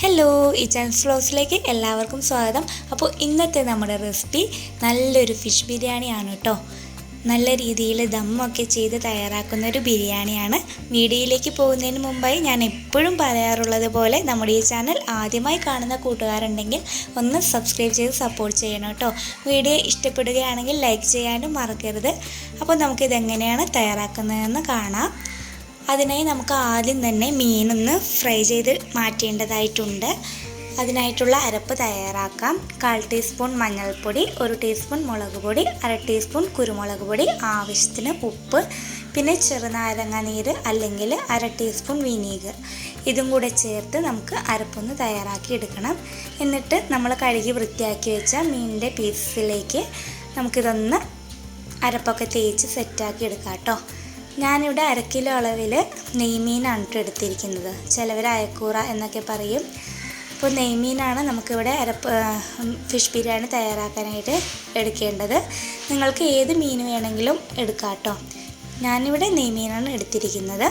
Hello ഈ chance ഫ്ലോസിലേക്ക് എല്ലാവർക്കും സ്വാഗതം. അപ്പോൾ ഇന്നത്തെ നമ്മുടെ റെസിപ്പി നല്ലൊരു ഫിഷ് ബിരിയാണിയാണ് കേട്ടോ നല്ല രീതിയിൽ ദമ്മൊക്കെ ചെയ്ത് തയ്യാറാക്കുന്ന ഒരു ബിരിയാണിയാണ്. വീഡിയോയിലേക്ക് പോകുന്നതിന് മുമ്പായി ഞാൻ എപ്പോഴും പറയാറുള്ളത് പോലെ നമ്മുടെ ഈ ചാനൽ ആദ്യമായി കാണുന്ന കൂട്ടുകാരുണ്ടെങ്കിൽ ഒന്ന് സബ്സ്ക്രൈബ് ചെയ്ത് സപ്പോർട്ട് ചെയ്യണം കേട്ടോ വീഡിയോ ഇഷ്ടപ്പെടുകയാണെങ്കിൽ ലൈക്ക് ചെയ്യാനും മറക്കരുത്. അപ്പോൾ നമുക്കിതെങ്ങനെയാണ് തയ്യാറാക്കുന്നതെന്ന് കാണാം. അതിനായി നമുക്ക് ആദ്യം തന്നെ മീനൊന്ന് ഫ്രൈ ചെയ്ത് മാറ്റേണ്ടതായിട്ടുണ്ട്. അതിനായിട്ടുള്ള അരപ്പ് തയ്യാറാക്കാം. കാൽ ടീസ്പൂൺ മഞ്ഞൾപ്പൊടി ഒരു ടീസ്പൂൺ മുളക് പൊടി അര ടീസ്പൂൺ കുരുമുളക് പൊടി ആവശ്യത്തിന് ഉപ്പ് പിന്നെ ചെറുനാരങ്ങ നീര് അല്ലെങ്കിൽ അര ടീസ്പൂൺ വിനീഗർ. ഇതും കൂടെ ചേർത്ത് നമുക്ക് അരപ്പൊന്ന് തയ്യാറാക്കി എടുക്കണം. എന്നിട്ട് നമ്മൾ കഴുകി വൃത്തിയാക്കി വെച്ച മീനിന്റെ പീസിലേക്ക് നമുക്കിതൊന്ന് അരപ്പൊക്കെ തേച്ച് സെറ്റാക്കി എടുക്കാം കേട്ടോ. ഞാനിവിടെ അര കിലോ അളവിൽ നെയ്മീനാണ് കേട്ടോ എടുത്തിരിക്കുന്നത്. ചിലവർ അയക്കൂറ എന്നൊക്കെ പറയും. അപ്പോൾ നെയ്മീനാണ് നമുക്കിവിടെ അര ഫിഷ് ബിരിയാണി തയ്യാറാക്കാനായിട്ട് എടുക്കേണ്ടത്. നിങ്ങൾക്ക് ഏത് മീൻ വേണമെങ്കിലും എടുക്കാം കേട്ടോ. ഞാനിവിടെ നെയ്മീനാണ് എടുത്തിരിക്കുന്നത്.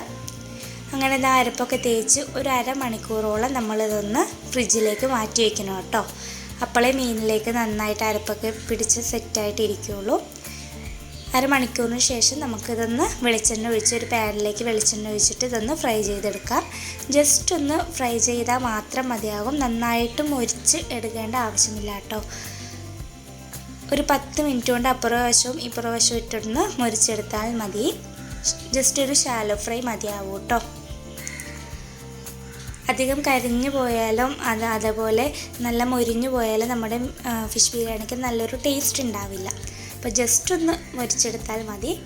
അങ്ങനെ ഇതാ അരപ്പൊക്കെ തേച്ച് ഒരു അരമണിക്കൂറോളം നമ്മളിതൊന്ന് ഫ്രിഡ്ജിലേക്ക് മാറ്റി വയ്ക്കണം കേട്ടോ. അപ്പോളേ മീനിലേക്ക് നന്നായിട്ട് അരപ്പൊക്കെ പിടിച്ച് സെറ്റായിട്ട് ഇരിക്കുകയുള്ളൂ അരമണിക്കൂറിന് ശേഷം നമുക്കിതൊന്ന് വെളിച്ചെണ്ണ ഒഴിച്ച് ഒരു പാനിലേക്ക് വെളിച്ചെണ്ണ ഒഴിച്ചിട്ട് ഇതൊന്ന് ഫ്രൈ ചെയ്തെടുക്കാം. ജസ്റ്റ് ഒന്ന് ഫ്രൈ ചെയ്താൽ മാത്രം മതിയാകും. നന്നായിട്ട് മുരിച്ച് എടുക്കേണ്ട ആവശ്യമില്ല കേട്ടോ. ഒരു പത്ത് മിനിറ്റ് കൊണ്ട് അപ്പുറവശവും ഇപ്പുറവശവും ഇപ്പുറ വശവും ഇട്ടൊന്ന് മുരിച്ചെടുത്താൽ മതി. ജസ്റ്റ് ഒരു ഷാലോ ഫ്രൈ മതിയാവും കേട്ടോ. അധികം കരിഞ്ഞു പോയാലും അത് അതേപോലെ നല്ല മൊരിഞ്ഞു പോയാലും നമ്മുടെ ഫിഷ് ബിരിയാണിക്ക് നല്ലൊരു ടേസ്റ്റ് ഉണ്ടാവില്ല. അപ്പോൾ ജസ്റ്റ് ഒന്ന് മുരിച്ചെടുത്താൽ മതി.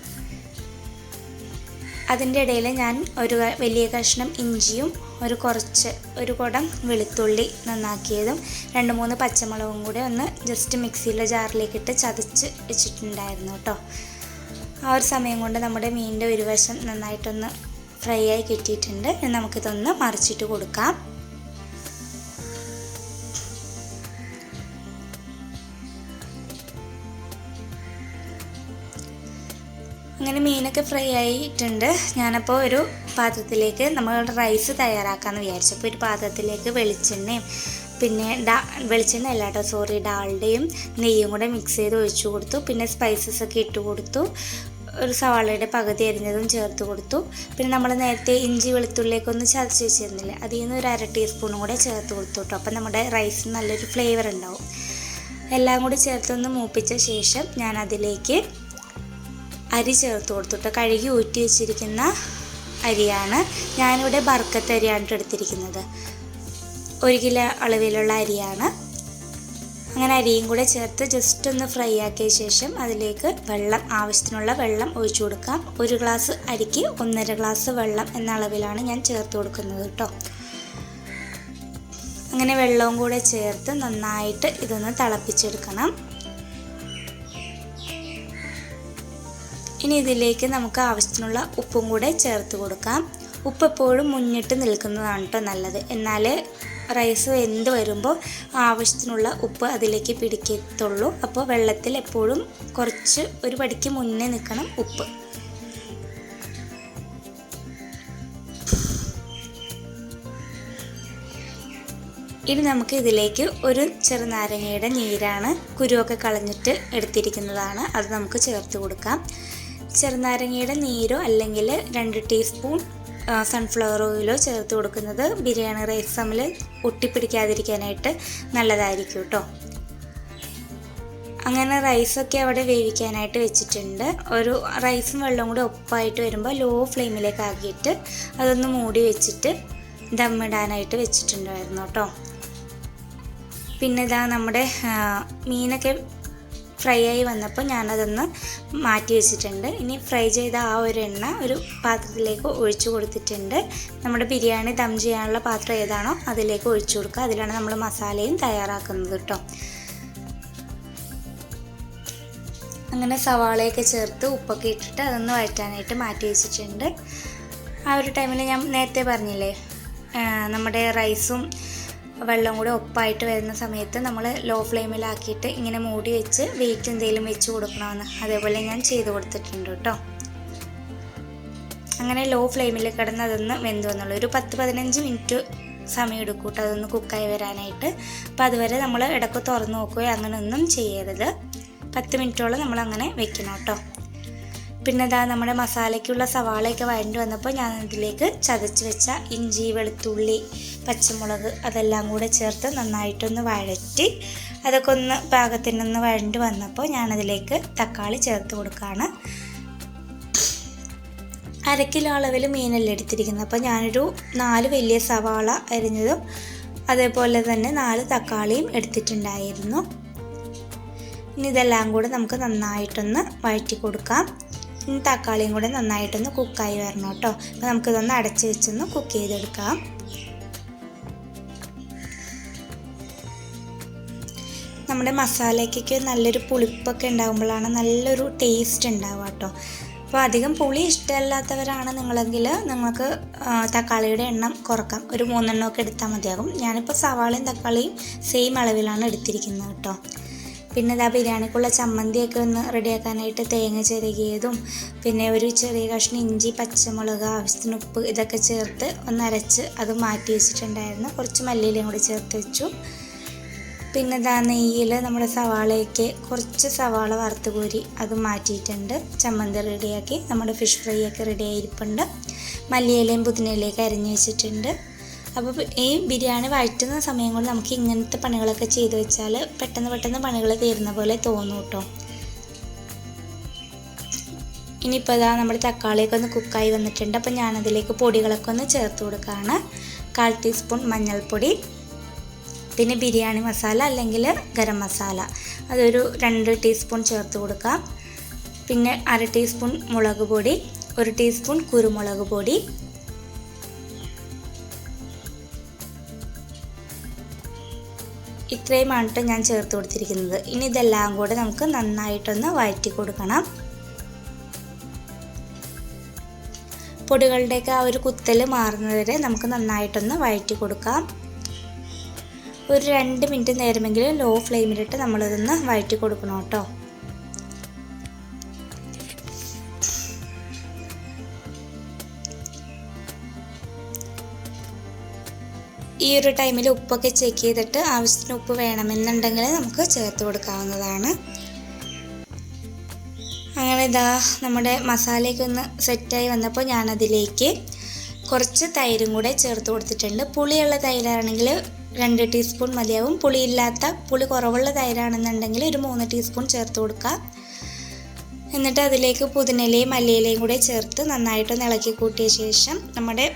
അതിന്റെ ഇടയിൽ ഞാൻ ഒരു വലിയ കഷ്ണം ഇഞ്ചിയും ഒരു കുറച്ച് ഒരു കുടം വെളുത്തുള്ളി നന്നാക്കിയതും രണ്ട് മൂന്ന് പച്ചമുളകും കൂടെ ഒന്ന് ജസ്റ്റ് മിക്സിയിലെ ജാറിലേക്ക് ഇട്ട് ചതച്ച് വെച്ചിട്ടുണ്ടായിരുന്നു കേട്ടോ ആ ഒരു സമയം കൊണ്ട് നമ്മുടെ മീനിന്റെ ഒരു വശം നന്നായിട്ടൊന്ന് ഫ്രൈ ആയി കിട്ടിയിട്ടുണ്ട്. നമുക്കിതൊന്ന് മറിച്ചിട്ട് കൊടുക്കാം. അങ്ങനെ മീനൊക്കെ ഫ്രൈ ആയിട്ടുണ്ട്. ഞാനപ്പോൾ ഒരു പാത്രത്തിലേക്ക് നമ്മൾ റൈസ് തയ്യാറാക്കാമെന്ന് വിചാരിച്ചു. അപ്പോൾ ഒരു പാത്രത്തിലേക്ക് വെളിച്ചെണ്ണയും പിന്നെ ഡാ വെളിച്ചെണ്ണ അല്ല കേട്ടോ സോറി ഡാളുടെയും നെയ്യും കൂടെ മിക്സ് ചെയ്ത് ഒഴിച്ചു കൊടുത്തു. പിന്നെ സ്പൈസസ് ഒക്കെ ഇട്ട് കൊടുത്തു. ഒരു സവാളയുടെ പകുതി അരിഞ്ഞതും ചേർത്ത് കൊടുത്തു. പിന്നെ നമ്മൾ നേരത്തെ ഇഞ്ചി വെളുത്തുള്ളിയൊക്കെ ഒന്ന് ചതച്ച് വെച്ചിരുന്നില്ലേ അതിൽ നിന്ന് ഒരു അര ടീസ്പൂണും കൂടെ ചേർത്ത് കൊടുത്തു കേട്ടോ. അപ്പം നമ്മുടെ റൈസിന് നല്ലൊരു ഫ്ലേവർ ഉണ്ടാവും. എല്ലാം കൂടി ചേർത്തൊന്ന് മൂപ്പിച്ച ശേഷം ഞാൻ അതിലേക്ക് അരി ചേർത്ത് കൊടുത്തിട്ട് കഴുകി ഊറ്റി വെച്ചിരിക്കുന്ന അരിയാണ് ഞാനിവിടെ ബർക്കത്ത് അരിയാണ് എടുത്തിരിക്കുന്നത്. ഒരു കിലോ അളവിലുള്ള അരിയാണ്. അങ്ങനെ അരിയും കൂടെ ചേർത്ത് ജസ്റ്റ് ഒന്ന് ഫ്രൈ ആക്കിയ ശേഷം അതിലേക്ക് വെള്ളം ആവശ്യത്തിനുള്ള വെള്ളം ഒഴിച്ചു കൊടുക്കാം. ഒരു ഗ്ലാസ് അരിക്ക് ഒന്നര ഗ്ലാസ് വെള്ളം എന്ന അളവിലാണ് ഞാൻ ചേർത്ത് കൊടുക്കുന്നത് കേട്ടോ. അങ്ങനെ വെള്ളവും കൂടെ ചേർത്ത് നന്നായിട്ട് ഇതൊന്ന് തിളപ്പിച്ചെടുക്കണം. ഇനി ഇതിലേക്ക് നമുക്ക് ആവശ്യത്തിനുള്ള ഉപ്പും കൂടെ ചേർത്ത് കൊടുക്കാം. ഉപ്പ് എപ്പോഴും മുന്നിട്ട് നിൽക്കുന്നതാണ് കേട്ടോ നല്ലത്. എന്നാൽ റൈസ് എന്ത് വരുമ്പോൾ ആവശ്യത്തിനുള്ള ഉപ്പ് അതിലേക്ക് പിടിക്കത്തുള്ളൂ. അപ്പോൾ വെള്ളത്തിൽ എപ്പോഴും കുറച്ച് ഒരു പടിക്ക് മുന്നേ നിൽക്കണം ഉപ്പ്. ഇനി നമുക്ക് ഇതിലേക്ക് ഒരു ചെറുനാരങ്ങയുടെ നീരാണ് കുരുവൊക്കെ കളഞ്ഞിട്ട് എടുത്തിരിക്കുന്നതാണ്. അത് നമുക്ക് ചേർത്ത് കൊടുക്കാം. ചെറുനാരങ്ങയുടെ നീരോ അല്ലെങ്കിൽ രണ്ട് ടീസ്പൂൺ സൺഫ്ലവർ ഓയിലോ ചേർത്ത് കൊടുക്കുന്നത് ബിരിയാണി റൈസ് തമ്മിൽ ഒട്ടിപ്പിടിക്കാതിരിക്കാനായിട്ട് നല്ലതായിരിക്കും കേട്ടോ അങ്ങനെ റൈസൊക്കെ അവിടെ വേവിക്കാനായിട്ട് വെച്ചിട്ടുണ്ട്. ഒരു റൈസും വെള്ളവും കൂടി ഒപ്പായിട്ട് വരുമ്പോൾ ലോ ഫ്ലെയിമിലേക്ക് ആക്കിയിട്ട് അതൊന്ന് മൂടി വെച്ചിട്ട് ദമ്മിടാനായിട്ട് വെച്ചിട്ടുണ്ടായിരുന്നു കേട്ടോ പിന്നെ ഇതാ നമ്മുടെ മീനൊക്കെ ഫ്രൈ ആയി വന്നപ്പോൾ ഞാനതൊന്ന് മാറ്റി വെച്ചിട്ടുണ്ട്. ഇനി ഫ്രൈ ചെയ്ത ആ ഒരു എണ്ണ ഒരു പാത്രത്തിലേക്ക് ഒഴിച്ചു കൊടുത്തിട്ടുണ്ട്. നമ്മുടെ ബിരിയാണി ദം ചെയ്യാനുള്ള പാത്രം ഏതാണോ അതിലേക്ക് ഒഴിച്ചു കൊടുക്കുക. അതിലാണ് നമ്മൾ മസാലയും തയ്യാറാക്കുന്നത് കേട്ടോ. അങ്ങനെ സവാളയൊക്കെ ചേർത്ത് ഉപ്പൊക്കെ ഇട്ടിട്ട് അതൊന്ന് വഴറ്റാനായിട്ട് മാറ്റി വെച്ചിട്ടുണ്ട്. ആ ഒരു ടൈമിൽ ഞാൻ നേരത്തെ പറഞ്ഞില്ലേ നമ്മുടെ റൈസും വെള്ളം കൂടി ഒപ്പായിട്ട് വരുന്ന സമയത്ത് നമ്മൾ ലോ ഫ്ലെയിമിലാക്കിയിട്ട് ഇങ്ങനെ മൂടി വെച്ച് വെയിറ്റ് എന്തെങ്കിലും വെച്ച് കൊടുക്കണമെന്ന് അതേപോലെ ഞാൻ ചെയ്ത് കൊടുത്തിട്ടുണ്ട് കേട്ടോ. അങ്ങനെ ലോ ഫ്ലെയിമിൽ കിടന്ന് അതൊന്ന് വെന്ത് വന്നുള്ളൂ ഒരു പത്ത് പതിനഞ്ച് മിനിറ്റ് സമയം എടുക്കും കേട്ടോ അതൊന്ന് കുക്കായി വരാനായിട്ട്. അപ്പോൾ അതുവരെ നമ്മൾ ഇടയ്ക്ക് തുറന്ന് നോക്കുകയോ അങ്ങനെയൊന്നും ചെയ്യരുത്. പത്ത് മിനിറ്റോളം നമ്മൾ അങ്ങനെ വെക്കണം കേട്ടോ. പിന്നെ ഇതാ നമ്മുടെ മസാലയ്ക്കുള്ള സവാളയൊക്കെ വഴണ്ടി വന്നപ്പോൾ ഞാൻ ഇതിലേക്ക് ചതച്ച് വെച്ച ഇഞ്ചി വെളുത്തുള്ളി പച്ചമുളക് അതെല്ലാം കൂടെ ചേർത്ത് നന്നായിട്ടൊന്ന് വഴറ്റി അതൊക്കെ ഒന്ന് പാകത്തിനൊന്ന് വഴണ്ടി വന്നപ്പോൾ ഞാനതിലേക്ക് തക്കാളി ചേർത്ത് കൊടുക്കുകയാണ് അര കിലോ അളവിൽ മീനല്ല എടുത്തിരിക്കുന്നത്. അപ്പോൾ ഞാനൊരു നാല് വലിയ സവാള അരിഞ്ഞതും അതേപോലെ തന്നെ നാല് തക്കാളിയും എടുത്തിട്ടുണ്ടായിരുന്നു. ഇനി ഇതെല്ലാം കൂടെ നമുക്ക് നന്നായിട്ടൊന്ന് വഴറ്റി കൊടുക്കാം. ഇനി തക്കാളിയും കൂടെ നന്നായിട്ടൊന്ന് കുക്കായി വരണം കേട്ടോ. അപ്പോൾ നമുക്കിതൊന്ന് അടച്ച് വെച്ചൊന്ന് കുക്ക് ചെയ്തെടുക്കാം. നമ്മുടെ മസാലയ്ക്കൊക്കെ നല്ലൊരു പുളിപ്പൊക്കെ ഉണ്ടാകുമ്പോഴാണ് നല്ലൊരു ടേസ്റ്റ് ഉണ്ടാവുക കേട്ടോ. അപ്പോൾ അധികം പുളി ഇഷ്ടമല്ലാത്തവരാണ് നിങ്ങളെങ്കിൽ നിങ്ങൾക്ക് തക്കാളിയുടെ എണ്ണം കുറക്കാം. ഒരു മൂന്നെണ്ണമൊക്കെ എടുത്താൽ മതിയാകും. ഞാനിപ്പോൾ സവാളയും തക്കാളിയും സെയിം അളവിലാണ് എടുത്തിരിക്കുന്നത് കേട്ടോ. പിന്നെ ഇതാ ബിരിയാണിക്കുള്ള ചമ്മന്തിയൊക്കെ ഒന്ന് റെഡിയാക്കാനായിട്ട് തേങ്ങ ചിരകിയതും പിന്നെ ഒരു ചെറിയ കഷ്ണം ഇഞ്ചി പച്ചമുളക് ആവശ്യത്തിന് ഉപ്പ് ഇതൊക്കെ ചേർത്ത് ഒന്ന് അരച്ച് അത് മാറ്റി വെച്ചിട്ടുണ്ടായിരുന്നു. കുറച്ച് മല്ലിയിലയും കൂടി ചേർത്ത് വെച്ചു. പിന്നെ ഇതാ നെയ്യിൽ നമ്മുടെ സവാളയൊക്കെ കുറച്ച് സവാള വറുത്ത് കോരി അത് മാറ്റിയിട്ടുണ്ട്. ചമ്മന്തി റെഡിയാക്കി നമ്മുടെ ഫിഷ് ഫ്രൈ ഒക്കെ റെഡി ആയിരിപ്പുണ്ട് മല്ലിയിലയും പുതിനയിലേക്ക് അരിഞ്ഞ് വെച്ചിട്ടുണ്ട്. അപ്പോൾ ഈ ബിരിയാണി വഴറ്റുന്ന സമയം കൊണ്ട് നമുക്ക് ഇങ്ങനത്തെ പണികളൊക്കെ ചെയ്തു വെച്ചാൽ പെട്ടെന്ന് പെട്ടെന്ന് പണികൾ തീരുന്ന പോലെ തോന്നും കേട്ടോ. ഇനിയിപ്പോൾ ഇതാ നമ്മുടെ തക്കാളിയൊക്കെ ഒന്ന് കുക്കായി വന്നിട്ടുണ്ട്. അപ്പോൾ ഞാനതിലേക്ക് പൊടികളൊക്കെ ഒന്ന് ചേർത്ത് കൊടുക്കുകയാണ്. കാൽ ടീസ്പൂൺ മഞ്ഞൾപ്പൊടി പിന്നെ ബിരിയാണി മസാല അല്ലെങ്കിൽ ഗരം മസാല. അതൊരു രണ്ട് ടീസ്പൂൺ ചേർത്ത് കൊടുക്കാം. പിന്നെ അര ടീസ്പൂൺ മുളക് പൊടി ഒരു ടീസ്പൂൺ കുരുമുളക് പൊടി ഇത്രയുമാണ് കേട്ടോ ഞാൻ ചേർത്ത് കൊടുത്തിരിക്കുന്നത്. ഇനി ഇതെല്ലാം കൂടെ നമുക്ക് നന്നായിട്ടൊന്ന് വഴറ്റി കൊടുക്കണം. പൊടികളുടെയൊക്കെ ആ ഒരു കുത്തൽ മാറുന്നതുവരെ നമുക്ക് നന്നായിട്ടൊന്ന് വഴറ്റി കൊടുക്കാം. ഒരു രണ്ട് മിനിറ്റ് നേരമെങ്കിലും ലോ ഫ്ലെയിമിലിട്ട് നമ്മളിതൊന്ന് വഴറ്റി കൊടുക്കണം കേട്ടോ. ഈ ഒരു ടൈമിൽ ഉപ്പൊക്കെ ചെക്ക് ചെയ്തിട്ട് ആവശ്യത്തിന് ഉപ്പ് വേണമെന്നുണ്ടെങ്കിൽ നമുക്ക് ചേർത്ത് കൊടുക്കാവുന്നതാണ്. അങ്ങനെ ഇതാ നമ്മുടെ മസാലയൊക്കെ ഒന്ന് സെറ്റായി വന്നപ്പോൾ ഞാനതിലേക്ക് കുറച്ച് തൈരും കൂടെ ചേർത്ത് കൊടുത്തിട്ടുണ്ട്. പുളിയുള്ള തൈരാണെങ്കിൽ രണ്ട് ടീസ്പൂൺ മതിയാവും. പുളിയില്ലാത്ത പുളി കുറവുള്ള തൈരാണെന്നുണ്ടെങ്കിൽ ഒരു മൂന്ന് ടീസ്പൂൺ ചേർത്ത് കൊടുക്കാം എന്നിട്ട് അതിലേക്ക് പുതിനയിലയും മല്ലിയിലയും കൂടെ ചേർത്ത് നന്നായിട്ടൊന്ന് ഇളക്കി കൂട്ടിയ ശേഷം നമ്മുടെ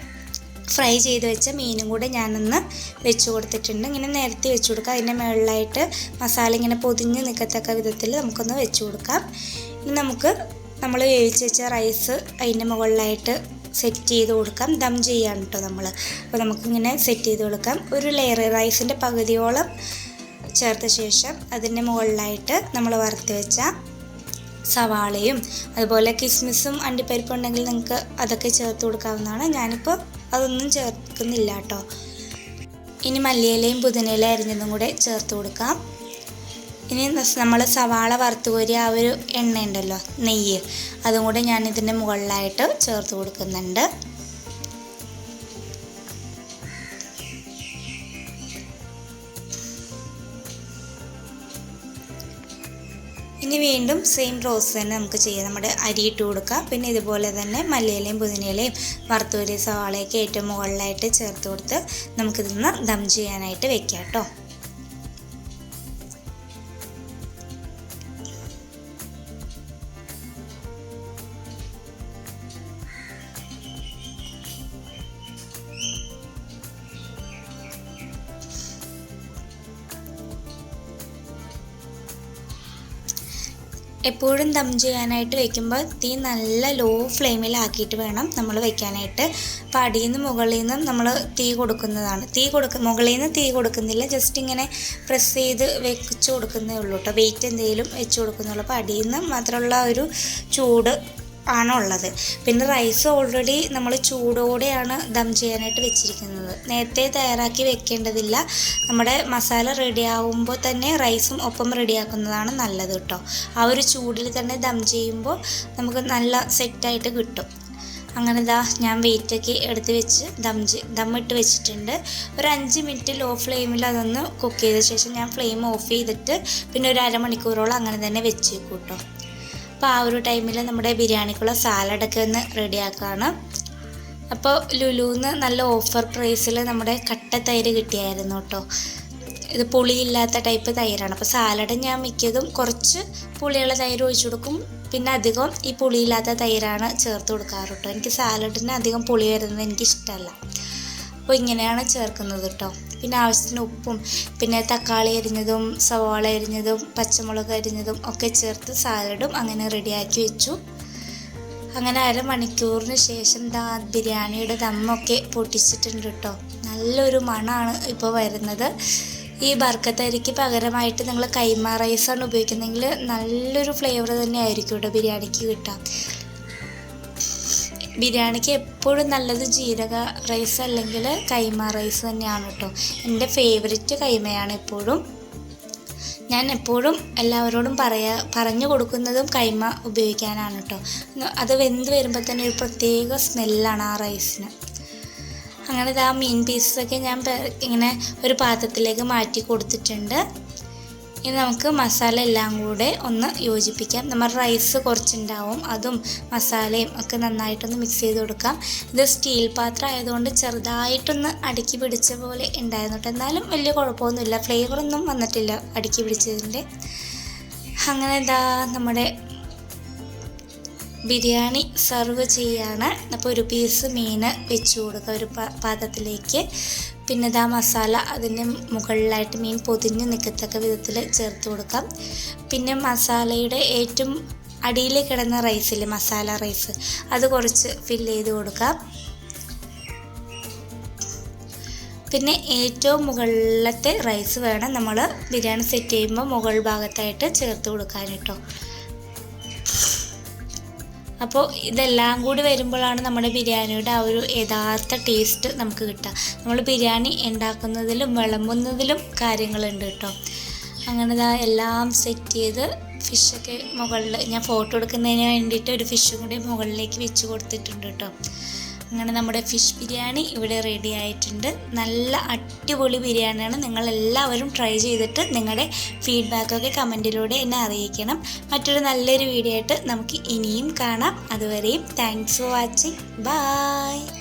ഫ്രൈ ചെയ്ത് വെച്ച മീനും കൂടെ ഞാനൊന്ന് വെച്ച് കൊടുത്തിട്ടുണ്ട്. ഇങ്ങനെ നിരത്തി വെച്ച് കൊടുക്കുക അതിന്റെ മുകളിലായിട്ട് മസാല ഇങ്ങനെ പൊതിഞ്ഞ് നിൽക്കത്തക്ക വിധത്തിൽ നമുക്കൊന്ന് വെച്ച് കൊടുക്കാം. ഇനി നമുക്ക് നമ്മൾ വേവിച്ച് വെച്ച റൈസ് അതിന്റെ മുകളിലായിട്ട് സെറ്റ് ചെയ്ത് കൊടുക്കാം. ദം ചെയ്യാണ് കേട്ടോ നമ്മൾ. അപ്പോൾ നമുക്കിങ്ങനെ സെറ്റ് ചെയ്ത് കൊടുക്കാം. ഒരു ലെയർ റൈസിന്റെ പകുതിയോളം ചേർത്ത ശേഷം അതിന്റെ മുകളിലായിട്ട് നമ്മൾ വറുത്ത് വെച്ച സവാളയും അതുപോലെ കിസ്മിസും അണ്ടിപ്പരിപ്പ് ഉണ്ടെങ്കിൽ നിങ്ങൾക്ക് അതൊക്കെ ചേർത്ത് കൊടുക്കാവുന്നതാണ്. ഞാനിപ്പോൾ അതൊന്നും ചേർക്കുന്നില്ല കേട്ടോ ഇനി മല്ലിയിലയും പുതിനയിലയും അരിഞ്ഞതും കൂടെ ചേർത്ത് കൊടുക്കാം. ഇനി നമ്മൾ സവാള വറുത്ത് കോരിയ ആ ഒരു എണ്ണ ഉണ്ടല്ലോ നെയ്യ്. അതും കൂടെ ഞാൻ ഇതിന്റെ മുകളിലായിട്ട് ചേർത്ത് കൊടുക്കുന്നുണ്ട്. ഇനി വീണ്ടും സെയിം റോസ് തന്നെ നമുക്ക് ചെയ്യാം. നമ്മുടെ അരി ഇട്ട് കൊടുക്കാം. പിന്നെ ഇതുപോലെ തന്നെ മല്ലിയിലയും പുതിനയിലയും വറുത്തൂരി സവാളയൊക്കെ ഏറ്റവും മുകളിലായിട്ട് ചേർത്ത് കൊടുത്ത് നമുക്കിതൊന്ന് ദം ചെയ്യാനായിട്ട് വെക്കാം കേട്ടോ. എപ്പോഴും ദം ചെയ്യാനായിട്ട് വെക്കുമ്പോൾ തീ നല്ല ലോ ഫ്ലെയിമിലാക്കിയിട്ട് വേണം നമ്മൾ വെക്കാനായിട്ട്. അപ്പോൾ അടിയിൽ നിന്ന് മുകളിൽ നിന്നും നമ്മൾ തീ കൊടുക്കുന്നതാണ്. തീ കൊടുക്ക മുകളിൽ നിന്ന് തീ കൊടുക്കുന്നില്ല ജസ്റ്റ് ഇങ്ങനെ പ്രസ് ചെയ്ത് വെച്ച് കൊടുക്കുന്നേ ഉള്ളൂ കേട്ടോ വെയിറ്റ് എന്തെങ്കിലും വെച്ച് കൊടുക്കുന്നുള്ളൂ അപ്പോൾ അടിയിൽ നിന്ന് മാത്രമുള്ള ഒരു ചൂട് ആണ് ഉള്ളത്. പിന്നെ റൈസ് ഓൾറെഡി നമ്മൾ ചൂടോടെയാണ് ദം ചെയ്യാനായിട്ട് വെച്ചിരിക്കുന്നത്. നേരത്തെ തയ്യാറാക്കി വെക്കേണ്ടതില്ല. നമ്മുടെ മസാല റെഡി ആവുമ്പോൾ തന്നെ റൈസും ഒപ്പം റെഡിയാക്കുന്നതാണ് നല്ലത് കേട്ടോ. ആ ഒരു ചൂടിൽ തന്നെ ദം ചെയ്യുമ്പോൾ നമുക്ക് നല്ല സെറ്റായിട്ട് കിട്ടും. അങ്ങനെ ഇതാ ഞാൻ വെയിറ്റൊക്കെ എടുത്ത് വെച്ച് ദം ദമ്മിട്ട് വെച്ചിട്ടുണ്ട്. ഒരു അഞ്ച് മിനിറ്റ് ലോ ഫ്ലെയിമിൽ അതൊന്ന് കുക്ക് ചെയ്ത ശേഷം ഞാൻ ഫ്ലെയിം ഓഫ് ചെയ്തിട്ട് പിന്നെ ഒരു അരമണിക്കൂറോളം അങ്ങനെ തന്നെ വെച്ചേക്കൂട്ടോ കേട്ടോ. അപ്പോൾ ആ ഒരു ടൈമിൽ നമ്മുടെ ബിരിയാണിക്കുള്ള സാലഡൊക്കെ ഒന്ന് റെഡിയാക്കുകയാണ് അപ്പോൾ ലുലുന്ന് നല്ല ഓഫർ പ്രൈസിൽ നമ്മുടെ കട്ട തൈര് കിട്ടിയായിരുന്നു കേട്ടോ ഇത് പുളിയില്ലാത്ത ടൈപ്പ് തൈരാണ്. അപ്പോൾ സാലഡ് ഞാൻ മിക്കതും കുറച്ച് പുളിയുള്ള തൈര് ഒഴിച്ചു കൊടുക്കും. പിന്നെ അധികം ഈ പുളിയില്ലാത്ത തൈരാണ് ചേർത്ത് കൊടുക്കാറ് കേട്ടോ എനിക്ക് സാലഡിന് അധികം പുളി വരുന്നത് എനിക്ക് ഇഷ്ടമല്ല അപ്പോൾ ഇങ്ങനെയാണ് ചേർക്കുന്നത് കേട്ടോ പിന്നെ ആവശ്യത്തിന് ഉപ്പും പിന്നെ തക്കാളി അരിഞ്ഞതും സവാള അരിഞ്ഞതും പച്ചമുളക് അരിഞ്ഞതും ഒക്കെ ചേർത്ത് സാലഡും അങ്ങനെ റെഡിയാക്കി വെച്ചു. അങ്ങനെ അരമണിക്കൂറിന് ശേഷം ദാ ബിരിയാണിയുടെ ദമ്മൊക്കെ പൊട്ടിച്ചിട്ടുണ്ട് കേട്ടോ നല്ലൊരു മണമാണ് ഇപ്പോൾ വരുന്നത്. ഈ ബർക്കത്തരിക്ക് പകരമായിട്ട് നിങ്ങൾ കൈമ റൈസാണ് ഉപയോഗിക്കുന്നതെങ്കിൽ നല്ലൊരു ഫ്ലേവർ തന്നെ ആയിരിക്കും കേട്ടോ ബിരിയാണിക്ക് കിട്ടുക ബിരിയാണിക്ക് എപ്പോഴും നല്ലത് ജീരക റൈസ് അല്ലെങ്കിൽ കൈമ റൈസ് തന്നെയാണ് കേട്ടോ. എന്റെ ഫേവററ്റ് കൈമയാണ് എപ്പോഴും. ഞാൻ എപ്പോഴും എല്ലാവരോടും പറയാ പറഞ്ഞു കൊടുക്കുന്നതും കൈമ ഉപയോഗിക്കാനാണ് കേട്ടോ. അത് വെന്ത് വരുമ്പോൾ തന്നെ ഒരു പ്രത്യേക സ്മെല്ലാണ് ആ റൈസിന് അങ്ങനെ ആ മീൻ പീസസൊക്കെ ഞാൻ ഇങ്ങനെ ഒരു പാത്രത്തിലേക്ക് മാറ്റി കൊടുത്തിട്ടുണ്ട്. ഇനി നമുക്ക് മസാല എല്ലാം കൂടെ ഒന്ന് യോജിപ്പിക്കാം. നമ്മൾ റൈസ് കുറച്ചുണ്ടാവും. അതും മസാലയും ഒക്കെ നന്നായിട്ടൊന്ന് മിക്സ് ചെയ്ത് കൊടുക്കാം. ഇത് സ്റ്റീൽ പാത്രം ആയതുകൊണ്ട് ചെറുതായിട്ടൊന്ന് അടുക്കി പിടിച്ച പോലെ ഉണ്ടായിരുന്നു എന്നാലും വലിയ കുഴപ്പമൊന്നുമില്ല. ഫ്ലേവറൊന്നും വന്നിട്ടില്ല അടുക്കി പിടിച്ചതിന്റെ. അങ്ങനെ എന്താ നമ്മുടെ ബിരിയാണി സെർവ് ചെയ്യാണ്. അപ്പോൾ ഒരു പീസ് മീൻ വെച്ച് കൊടുക്കുക ഒരു പാത്രത്തിലേക്ക്. പിന്നെ ഇതാ മസാല അതിന്റെ മുകളിലായിട്ട് മീൻ പൊതിഞ്ഞ് നിൽക്കത്തക്ക വിധത്തിൽ ചേർത്ത് കൊടുക്കാം. പിന്നെ മസാലയുടെ ഏറ്റവും അടിയിൽ കിടന്ന റൈസില്ലേ മസാല റൈസ് അത് കുറച്ച് ഫില്ല് ചെയ്ത് കൊടുക്കാം. പിന്നെ ഏറ്റവും മുകളിലത്തെ റൈസ് വേണം നമ്മൾ ബിരിയാണി സെറ്റ് ചെയ്യുമ്പോൾ മുകൾ ഭാഗത്തായിട്ട് ചേർത്ത് കൊടുക്കാൻ കേട്ടോ. അപ്പോൾ ഇതെല്ലാം കൂടി വരുമ്പോഴാണ് നമ്മുടെ ബിരിയാണിയുടെ ആ ഒരു യഥാർത്ഥ ടേസ്റ്റ് നമുക്ക് കിട്ടുക. നമ്മൾ ബിരിയാണി ഉണ്ടാക്കുന്നതിലും വിളമ്പുന്നതിലും കാര്യങ്ങളുണ്ട് കേട്ടോ. അങ്ങനെ ഇതാ എല്ലാം സെറ്റ് ചെയ്ത് ഫിഷൊക്കെ മുകളിൽ ഞാൻ ഫോട്ടോ എടുക്കുന്നതിന് വേണ്ടിയിട്ട് ഒരു ഫിഷും കൂടി മുകളിലേക്ക് വെച്ച് കൊടുത്തിട്ടുണ്ട് കേട്ടോ. അങ്ങനെ നമ്മുടെ ഫിഷ് ബിരിയാണി ഇവിടെ റെഡി ആയിട്ടുണ്ട്. നല്ല അടിപൊളി ബിരിയാണിയാണ്. നിങ്ങൾ എല്ലാവരും ട്രൈ ചെയ്തിട്ട് നിങ്ങളുടെ ഫീഡ്ബാക്കൊക്കെ കമന്റിലൂടെ എന്നെ അറിയിക്കണം. മറ്റൊരു നല്ലൊരു വീഡിയോ ആയിട്ട് നമുക്ക് ഇനിയും കാണാം. അതുവരെയും താങ്ക്സ് ഫോർ വാച്ചിങ് ബൈ